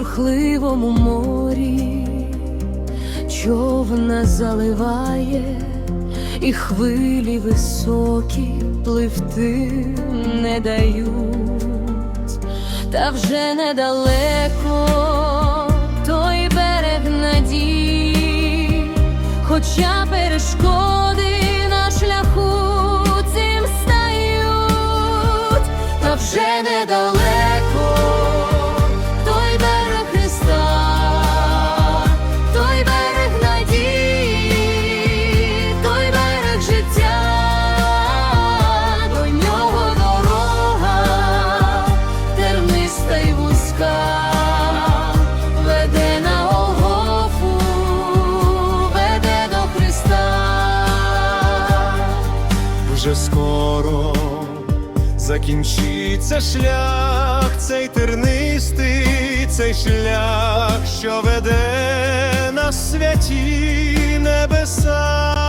бурхливому морі, човна заливає, і хвилі високі пливти не дають, та вже недалеко той берег надії, хоча перешкоди на шляху цим стають, та вже недалеко. закінчиться шлях, цей тернистий, цей шлях, що веде на святі небеса.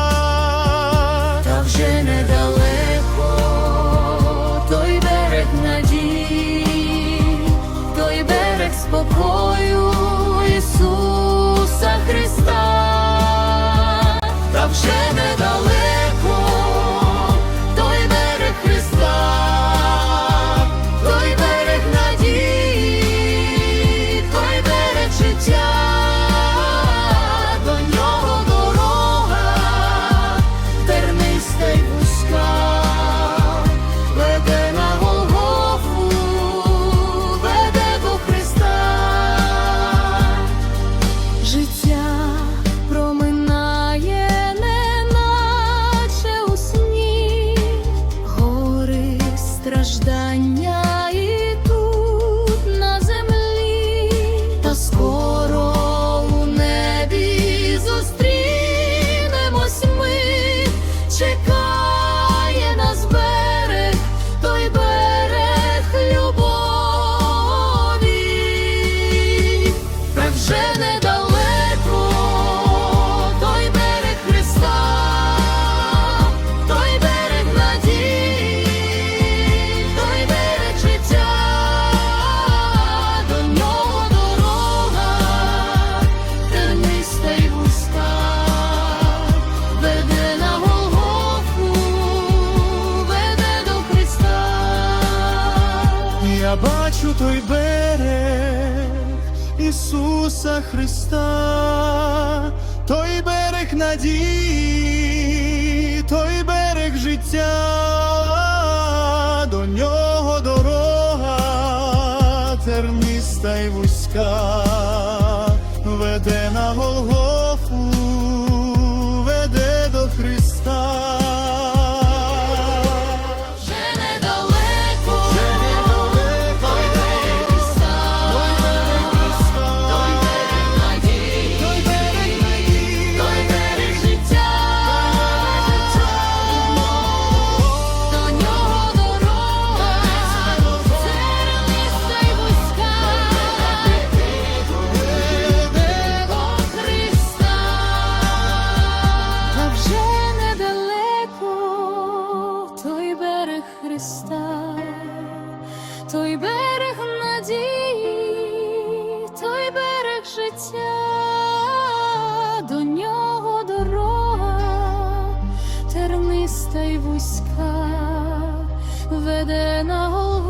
той берег Ісуса Христа, той берег надії, той берег життя, до нього дорога, терниста й вузька, веде на Голгофу. життя, до нього дорога, терниста й вузька веде на голову.